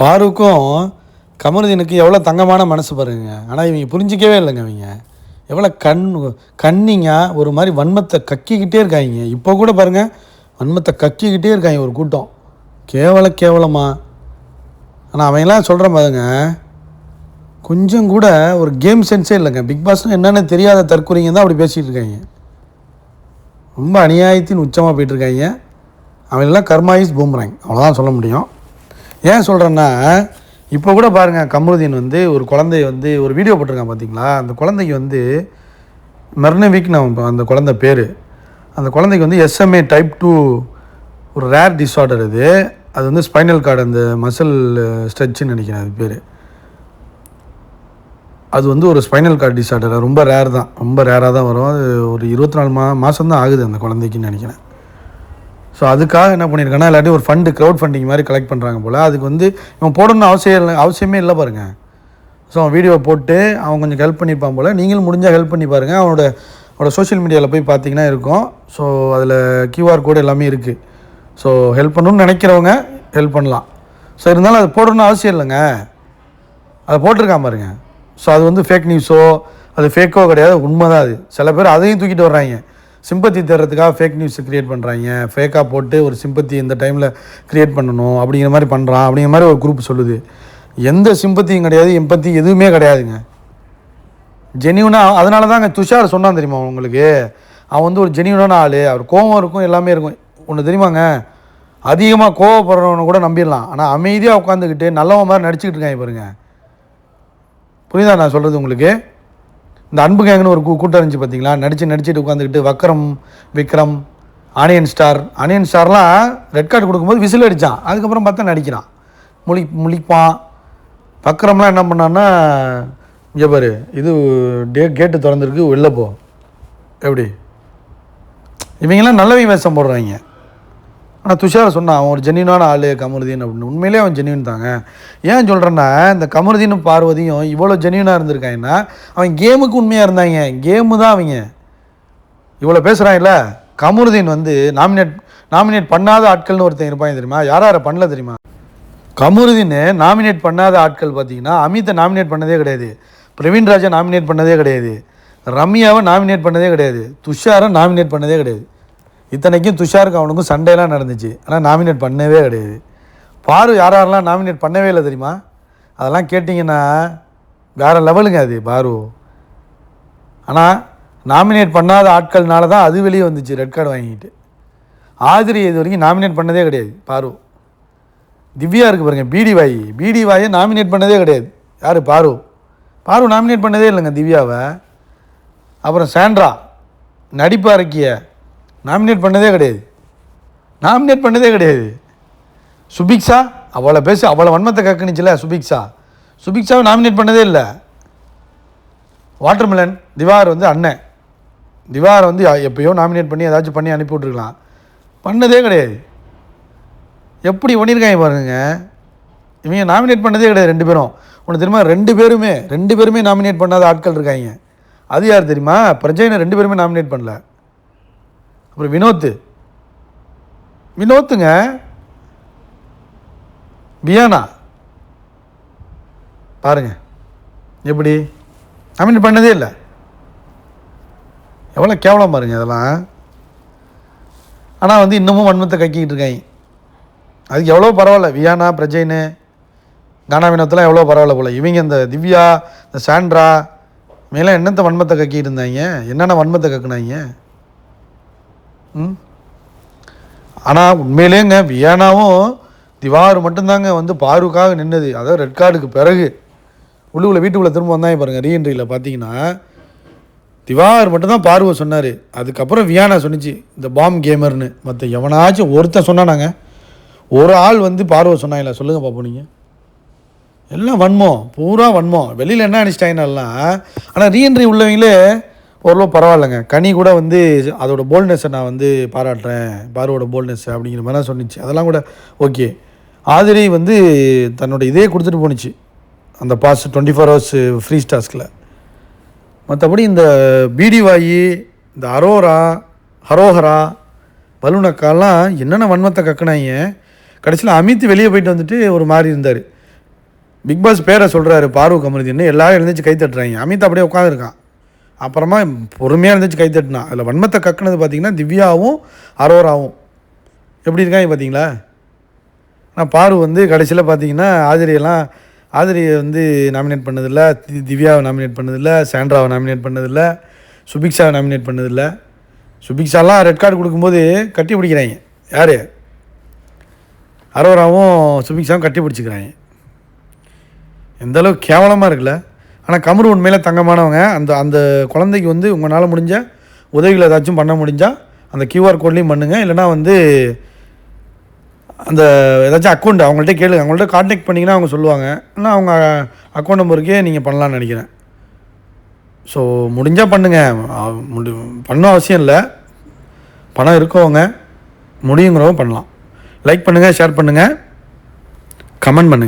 பாருக்கும் கமருதீனுக்கு எவ்வளோ தங்கமான மனசு பாருங்க. ஆனால் இவங்க புரிஞ்சிக்கவே இல்லைங்க இவங்க. எவ்வளோ கண் கண்ணிங்க ஒரு மாதிரி வன்மத்தை கக்கிக்கிட்டே இருக்காங்க. இப்போ கூட பாருங்க வன்மத்தை கக்கிக்கிட்டே இருக்காங்க ஒரு கூட்டம். கேவல கேவலமாக ஆனால் அவங்களாம் சொல்கிற பாருங்க கொஞ்சம் கூட ஒரு கேம் சென்ஸே இல்லைங்க. பிக் பாஸ்னு என்னென்னு தெரியாத தற்கொலைங்க தான் அப்படி பேசிகிட்டு இருக்காங்க. ரொம்ப அநியாயத்தின் உச்சமாக போயிட்டுருக்காங்க அவங்கெல்லாம் கர்மாயிஸ் பூம்புறாங்க அவ்வளோதான் சொல்ல முடியும். ஏன் சொல்கிறேன்னா இப்போ கூட பாருங்கள் கமருதீன் வந்து ஒரு குழந்தைய வந்து ஒரு வீடியோ போட்டிருக்கான் பார்த்தீங்களா அந்த குழந்தைக்கு வந்து மெர்னவிக் நான் அந்த குழந்தை பேர். அந்த குழந்தைக்கு வந்து எஸ்எம்ஏ டைப் டூ ஒரு ரேர் டிஸார்டர் இது. அது வந்து ஸ்பைனல் கார்டு அந்த மசில் ஸ்ட்ரெச்சுன்னு நினைக்கிறேன் அது பேர். அது வந்து ஒரு ஸ்பைனல் கார்டு டிஸார்டர் ரொம்ப ரேர் தான். ரொம்ப ரேராக தான் வரும். அது ஒரு இருபத்தி நாலு மா மாதம் தான் ஆகுது அந்த குழந்தைக்குன்னு நினைக்கிறேன். ஸோ அதுக்காக என்ன பண்ணியிருக்காங்கன்னா இல்லாட்டி ஒரு ஃபண்டு க்ரௌட் ஃபண்டிங் மாதிரி கலெக்ட் பண்ணுறாங்க போல். அதுக்கு வந்து இவன் போடணும்னு அவசியம் இல்லை அவசியமே இல்லை பாருங்கள் ஸோ அவன் வீடியோ போட்டு அவன் கொஞ்சம் ஹெல்ப் பண்ணிப்பான் போல். நீங்களும் முடிஞ்சால் ஹெல்ப் பண்ணி பாருங்கள் அவனோட அவனோட சோஷியல் மீடியாவில் போய் பார்த்தீங்கன்னா இருக்கும். ஸோ அதில் கியூஆர் கோடு எல்லாமே இருக்குது ஸோ ஹெல்ப் பண்ணணும்னு நினைக்கிறவங்க ஹெல்ப் பண்ணலாம். ஸோ இருந்தாலும் அது போடணும்னு அவசியம் இல்லைங்க. அதை போட்டிருக்கான் பாருங்க. ஸோ அது வந்து ஃபேக் நியூஸோ அது ஃபேக்கோ கிடையாது. உண்மை தான் அது. சில பேர் அதையும் தூக்கிட்டு வர்றாங்க. சிம்பத்தி தர்றதுக்காக ஃபேக் நியூஸ் க்ரியேட் பண்ணுறாங்க ஃபேக்காக போட்டு ஒரு சிம்பத்தி இந்த டைமில் க்ரியேட் பண்ணணும் அப்படிங்கிற மாதிரி பண்ணுறான் அப்படிங்கிற மாதிரி ஒரு குரூப் சொல்லுது. எந்த சிம்பத்தியும் கிடையாது எம்பத்தி எதுவுமே கிடையாதுங்க. ஜெனியூனாக அதனால தாங்க துஷார் சொன்னான் தெரியுமா உங்களுக்கு? அவன் வந்து ஒரு ஜெனியூனான ஆள். அவர் கோவம் இருக்கும் எல்லாமே இருக்கும். ஒன்று தெரியுமாங்க? அதிகமாக கோவப்படுறவனை கூட நம்பிடலாம். ஆனால் அமைதியாக உட்காந்துக்கிட்டு நல்லவன் மாதிரி நடிச்சுக்கிட்டு இருக்காங்க பாருங்க. புரியுதா நான் சொல்கிறது உங்களுக்கு? இந்த அன்பு கேங்குன்னு ஒரு கூ- கூட்டம் இருந்துச்சு பார்த்தீங்களா நடிச்சு நடிச்சுட்டு உட்காந்துக்கிட்டு வக்ரம் விக்ரம் ஆனியன் ஸ்டார் ஆனியன் ஸ்டார்லாம் ரெட் கார்டு கொடுக்கும்போது விசில் அடித்தான் அதுக்கப்புறம் பார்த்தா நடிக்கிறான். முழி முழிப்பான். வக்ரம்லாம் என்ன பண்ணான்னா இங்கே பாரு இது டே கேட்டு திறந்துருக்கு வெளில போ. எப்படி? இவங்கெல்லாம் நல்லவங்க வேஷம் போடுறாங்க. ஆனால் துஷார் சொன்னான் அவன் ஒரு ஜென்யூனான ஆள் கமருதீன் அப்படின்னு. உண்மையிலே அவன் ஜென்யூன் தாங்க. ஏன் சொல்கிறேன்னா இந்த கமருதீனும் பார்வதியும் இவ்வளோ ஜென்யூனாக இருந்திருக்காங்கன்னா அவன் கேமுக்கு உண்மையாக இருந்தாங்க. கேமு தான் அவங்க. இவ்வளோ பேசுகிறாங்கல்ல கமருதீன் வந்து நாமினேட் நாமினேட் பண்ணாத ஆட்கள்னு ஒருத்தன் இருப்பாங்க தெரியுமா? யார் யாரை பண்ணல தெரியுமா? கமருதீன் நாமினேட் பண்ணாத ஆட்கள் பார்த்தீங்கன்னா அமித்தை நாமினேட் பண்ணதே கிடையாது. பிரவீன் ராஜா நாமினேட் பண்ணதே கிடையாது. ரம்யாவை நாமினேட் பண்ணதே கிடையாது. துஷாரை நாமினேட் பண்ணதே கிடையாது. இத்தனைக்கும் துஷாருக்கு அவனுக்கும் சண்டையெல்லாம் நடந்துச்சு. ஆனால் நாமினேட் பண்ணவே கிடையாது. பாரு யார் யாரெல்லாம் நாமினேட் பண்ணவே இல்லை தெரியுமா? அதெல்லாம் கேட்டிங்கன்னா வேறு லெவலுங்க அது பாரு. ஆனால் நாமினேட் பண்ணாத ஆட்கள்னால தான் அது வெளியே வந்துச்சு ரெட் கார்டு வாங்கிட்டு. ஆதிரி இது வரைக்கும் நாமினேட் பண்ணதே கிடையாது பாரு. திவ்யா இருக்கு பாருங்க பிடி வாய் பிடி வாயை நாமினேட் பண்ணதே கிடையாது. யார்? பாரு. பாரு நாமினேட் பண்ணதே இல்லைங்க திவ்யாவை. அப்புறம் சாண்ட்ரா நடிப்பா இருக்கிய நாமினேட் பண்ணதே கிடையாது. நாமினேட் பண்ணதே கிடையாது. சுபிக்ஷா அவளை பேசி அவ்வளோ வன்மத்தை கக்குனுச்சுல சுபிக்ஷா. சுபிக்ஷாவை நாமினேட் பண்ணதே இல்லை. வாட்டர்மெலன் திவார் வந்து அண்ணன். திவார் வந்து எப்பயோ நாமினேட் பண்ணி ஏதாச்சும் பண்ணி அனுப்பி விட்ருக்கலாம் பண்ணதே கிடையாது. எப்படி பண்ணியிருக்காங்க பாருங்க. இவங்க நாமினேட் பண்ணதே கிடையாது ரெண்டு பேரும். உனக்கு தெரியுமா ரெண்டு பேருமே ரெண்டு பேருமே நாமினேட் பண்ணாத ஆட்கள் இருக்காங்க. அது யார் தெரியுமா? பிரஜைனை ரெண்டு பேருமே நாமினேட் பண்ணல. அப்புறம் வினோத் வினோத்துங்க. வியானா. பாருங்க. எப்படி? கமெண்ட் பண்ணதே இல்லை. எவ்வளோ கேவலம் பாருங்க அதெல்லாம் ஆனால் வந்து இன்னமும் வன்மத்தை கக்கிக்கிட்டு இருக்காங்க அதுக்கு எவ்வளோ பரவாயில்ல. வியானா பிரஜைனு கானா வினோத்தெல்லாம் எவ்வளோ பரவாயில்ல போல. இவங்க இந்த திவ்யா இந்த சாண்ட்ரா மேலாம் என்னத்த வன்மத்தை கக்கிட்டு இருந்தாங்க? என்னென்ன வன்மத்தை கக்குனாங்க? ஆனால் உண்மையிலேங்க வியானாவும் திவார் மட்டும்தாங்க வந்து பாருக்காக நின்னது. அதாவது ரெட் கார்டுக்கு பிறகு. உள்ளுக்குள்ளே வீட்டுக்குள்ளே திரும்ப வந்தாங்க பாருங்கள் ரீஎன்ட்ரியில் பார்த்தீங்கன்னா திவார் மட்டும்தான் பார்வை சொன்னார். அதுக்கப்புறம் வியானா சொன்னிச்சு இந்த பாம் கேமர்னு மற்ற எவனாச்சும் ஒருத்தன் சொன்னானாங்க. ஒரு ஆள் வந்து பார்வை சொன்னாங்களா? சொல்லுங்கள் பார்ப்போம் நீங்கள் எல்லாம் வன்மம் பூரா வன்மம். வெளியில் என்ன அடிச்சிட்டாங்கன்னாலாம் ஆனால் ரீஎன்ட்ரி உள்ளவங்களே ஓரளவு பரவாயில்லைங்க. கனி கூட வந்து அதோட போல்ட்னஸை நான் வந்து பாராட்டுறேன். பாருவோட போல்ட்னஸ் அப்படிங்கிற மாதிரிலாம் சொன்னிச்சு. அதெல்லாம் கூட ஓகே ஆதிரி வந்து தன்னோட இதே கொடுத்துட்டு போணுச்சு அந்த pass twenty four hours free ஸ்டாஸ்கில் மற்றபடி இந்த பீடி வாயி இந்த அரோரா ஹரோஹரா பலூனக்காலாம் என்னென்ன வன்மத்தை கக்குனாங்க? கடைசியில் அமித் வெளியே போயிட்டு வந்துட்டு ஒரு மாதிரி இருந்தார். பிக் பாஸ் பேரை சொல்கிறாரு பார்வ கமருதீன் எல்லாரும் எழுந்திரிச்சு கை தட்டுறாங்க. அமித் அப்படியே உட்காந்துருக்கான் அப்புறமா பொறுமையாக இருந்துச்சு கை தட்டினான் அதில் வன்மத்தை கக்குனது பார்த்தீங்கன்னா திவ்யாவும் அரோராவும். எப்படி இருக்காங்க பார்த்தீங்களா ஆனால் பாரு வந்து கடைசியில் பார்த்தீங்கன்னா ஆதிரியெல்லாம் ஆதிரியை வந்து நாமினேட் பண்ணதில்ல தி- திவ்யாவை நாமினேட் பண்ணதில்லை சாண்ட்ராவை நாமினேட் பண்ணதில்ல சுபிக்ஷாவை நாமினேட் பண்ணதில்லை. சுபிக்ஷாலாம் ரெட் கார்டு கொடுக்கும்போது கட்டி பிடிக்கிறாங்க. யார்? அரோராவும் சுபிக்ஷாவும் கட்டி பிடிச்சிக்கிறாங்க. எந்த கேவலமாக இருக்குல்ல? ஆனால் கமரு உண்மையில் தங்கமானவங்க. அந்த அந்த குழந்தைக்கு வந்து உங்களால் முடிஞ்ச உதவிகள் ஏதாச்சும் பண்ண முடிஞ்சால் அந்த கியூஆர் கோட்லேயும் பண்ணுங்கள் இல்லைனா வந்து அந்த ஏதாச்சும் அக்கௌண்ட் அவங்கள்ட்ட கேளுங்க. அவங்கள்ட்ட காண்டாக்ட் பண்ணிங்கன்னா அவங்க சொல்லுவாங்க. ஆனால் அவங்க அக்கௌண்ட் நம்பருக்கே நீங்கள் பண்ணலான்னு நினைக்கிறேன். ஸோ முடிஞ்சால் பண்ணுங்கள் முடி பண்ண அவசியம் இல்லை. பணம் இருக்கவங்க முடியுங்கிறவங்க பண்ணலாம். லைக் பண்ணுங்கள் ஷேர் பண்ணுங்கள் கமெண்ட் பண்ணுங்கள்